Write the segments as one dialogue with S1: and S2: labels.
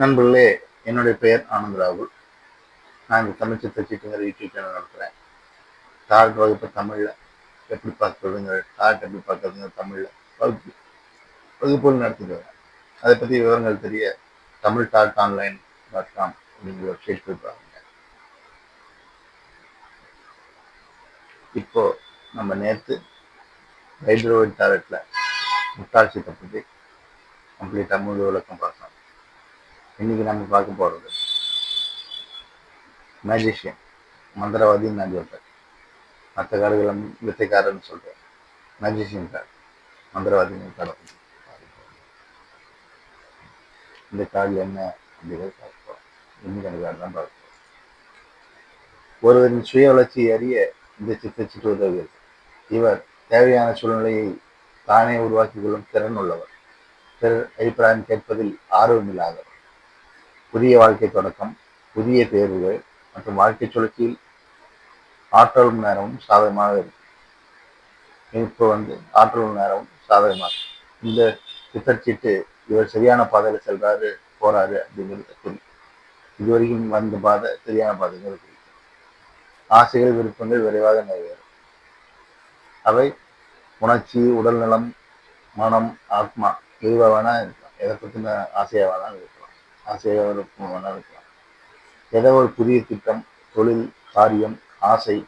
S1: நண்பர்களே என்னுடைய பெயர் ஆனந்த் ராகுல். நான் இந்த தமிழ் சித்த சீட்டுங்கிற யூடியூப் சேனல் நடத்துகிறேன் டார்ட் வகுப்பு தமிழில் எப்படி பார்க்குறதுங்க டார்ட் எப்படி பார்க்குறதுங்க தமிழில் வகுப்பு வகுப்புகள் நடத்திட்டு வரேன். அதை பற்றி விவரங்கள் தெரிய Tamil dot online dot com அப்படிங்கிற வெப்சைட் போய் பாருங்க. இப்போ நம்ம நேற்று ஹைட்ரோவைட் டாரெட்டில் முட்டாட்சி பற்றி கம்ப்ளீட்டாக முழு விளக்கம் பார்த்தோம் இன்னைக்கு நம்ம பார்க்க போகிறது மேஜிஷியன் மந்திரவாதின்னு நான் சொல்கிறேன் மற்ற கார்டுகளை வித்தைக்காரன்னு சொல்கிறேன் மேஜிஷியன் கார்டு மந்திரவாதின்னு கார்டை இந்த கார்டு என்ன அப்படிங்கிறத இன்னைக்கு அந்த கார்டு தான் பார்ப்போம். ஒருவரின் சுய வளர்ச்சி அறிய இந்த சித்தச்சிட்டு உதவுகிறது. இவர் தேவையான சூழ்நிலையை தானே உருவாக்கிக் கொள்ளும் திறன் உள்ளவர். பிறர் அபிப்பிராயம் கேட்பதில் ஆர்வமில்லாதவர் புதிய வாழ்க்கை தொடக்கம் புதிய தேர்வுகள் மற்றும் வாழ்க்கை சுழற்சியில் ஆற்றலும் நேரமும் சாதகமாக இருக்கும் இப்போ வந்து ஆற்றலும் நேரமும் சாதகமாக இந்த சித்தர்ச்சிட்டு இவர் சரியான பாதையில் செல்றாரு போறாரு அப்படிங்கிறது புரியும் இதுவரைக்கும் வந்த பாதை சரியான பாதைங்கிறது புரியும் ஆசைகள் விருப்பங்கள் விரைவாக நிறைவேறும். அவை உணர்ச்சி உடல்நலம் மனம் ஆத்மா எதுவாக வேணா இருக்கலாம். எதை பற்றின ஆசையாக வேணாலும் இருக்கலாம். ஆசையாக விருப்பம் ஏதோ ஒரு புதிய திட்டம் தொழில் காரியம் ஆசை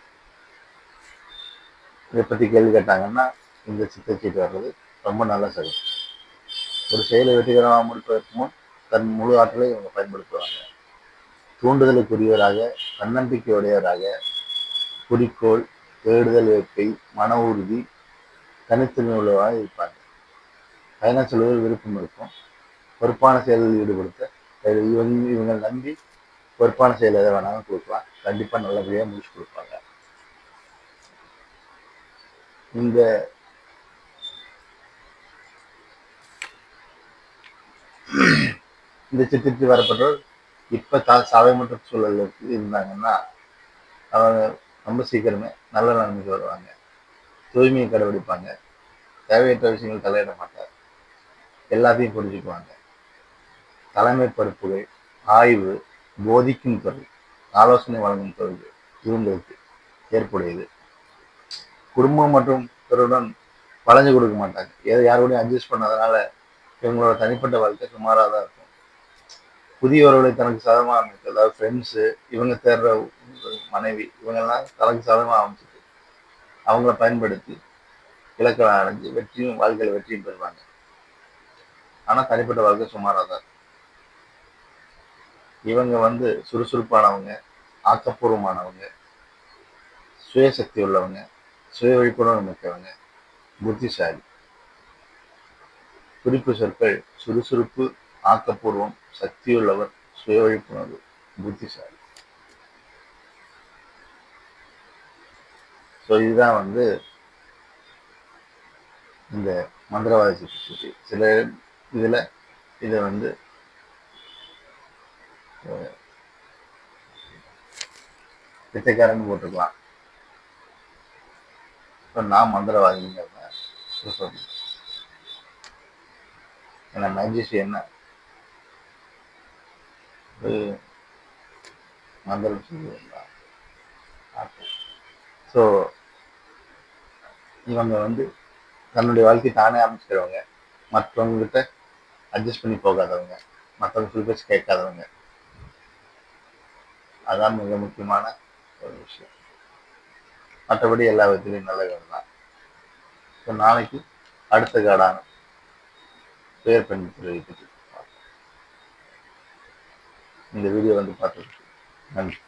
S1: இதை பற்றி கேள்வி கேட்டாங்கன்னா இந்த சித்தச்சீட்டு வர்றது ரொம்ப நல்ல செயல். ஒரு செயலை வெற்றிகரமாக முடிப்பதற்கு முன் தன் முழு ஆற்றலை இவங்க பயன்படுத்துவாங்க. தூண்டுதலுக்குரியவராக தன்னம்பிக்கையுடையவராக குறிக்கோள் தேடுதல் வேட்கை மன உறுதி தனித்தன்மை உள்ளவராக இருப்பாங்க. பயணம் செல்வதில் விருப்பம் இருக்கும். பொறுப்பான செயலில் ஈடுபடுத்த இவங்க இவங்க நம்பி பொறுப்பான செயல் எதை வேணாலும் கொடுக்கலாம். கண்டிப்பாக நல்லபடியாக முடிச்சு கொடுப்பாங்க. இந்த இந்த சித்திரத்தில் வரப்பட்டவர் இப்போ தா சாதகமற்ற சூழலில் இருந்தாங்கன்னா அவங்க ரொம்ப சீக்கிரமே நல்ல நிலைமைக்கு வருவாங்க. தூய்மையை கடைபிடிப்பாங்க. தேவையற்ற விஷயங்கள் தலையிட மாட்டார். எல்லாத்தையும் புரிஞ்சுக்குவாங்க. தலைமை பொறுப்புகள் ஆய்வு போதிக்கும் துறை ஆலோசனை வழங்கும் தொழில் இவங்களுக்கு ஏற்புடையது. குடும்பம் மற்றும் பிறருடன் வளைஞ்சு கொடுக்க மாட்டாங்க. ஏதோ யாரோடையும் அட்ஜஸ்ட் பண்ணதுனால இவங்களோட தனிப்பட்ட வாழ்க்கை சுமாராக தான் இருக்கும். புதியவர்களை தனக்கு சாதமாக அமைச்சு அதாவது ஃப்ரெண்ட்ஸு இவங்க தேடுற மனைவி இவங்கெல்லாம் தனக்கு சாதமாக அமைச்சிட்டு அவங்கள பயன்படுத்தி இலக்கணம் அடைஞ்சு வெற்றியும் வாழ்க்கையில் வெற்றியும் பெறுவாங்க. ஆனால் தனிப்பட்ட வாழ்க்கை சுமாராக தான் இருக்கும். இவங்க வந்து சுறுசுறுப்பானவங்க ஆக்கப்பூர்வமானவங்க சுயசக்தி உள்ளவங்க சுய விழிப்புணர்வு மிக்கவங்க புத்திசாலி. குறிப்பு சொற்கள் சுறுசுறுப்பு ஆக்கப்பூர்வம் சக்தியுள்ளவர் சுய விழிப்புணர்வு புத்திசாலி. ஸோ இதுதான் வந்து இந்த மந்திரவாதி சில இதில் இதை வந்து பிச்சைக்காரன் போட்டுக்கலாம். இப்போ நான் மந்திரவாதிங்க என்ன ஏன்னா என்ன? மந்திரம் சொல்லுவாங்க ஸோ இவங்க வந்து தன்னுடைய வாழ்க்கை தானே அமைச்சிக்கிறவங்க மற்றவங்ககிட்ட அட்ஜஸ்ட் பண்ணி போகாதவங்க. மற்றவங்க சொல்லி பேச்சு கேட்காதவங்க. அதான் மிக முக்கியமான ஒரு விஷயம். மற்றபடி எல்லா விதத்துலையும் நல்ல காடு தான் இப்போ நாளைக்கு அடுத்த காடான பேர் பெண் பற்றி இந்த வீடியோ வந்து பார்த்துருக்கு நன்றி.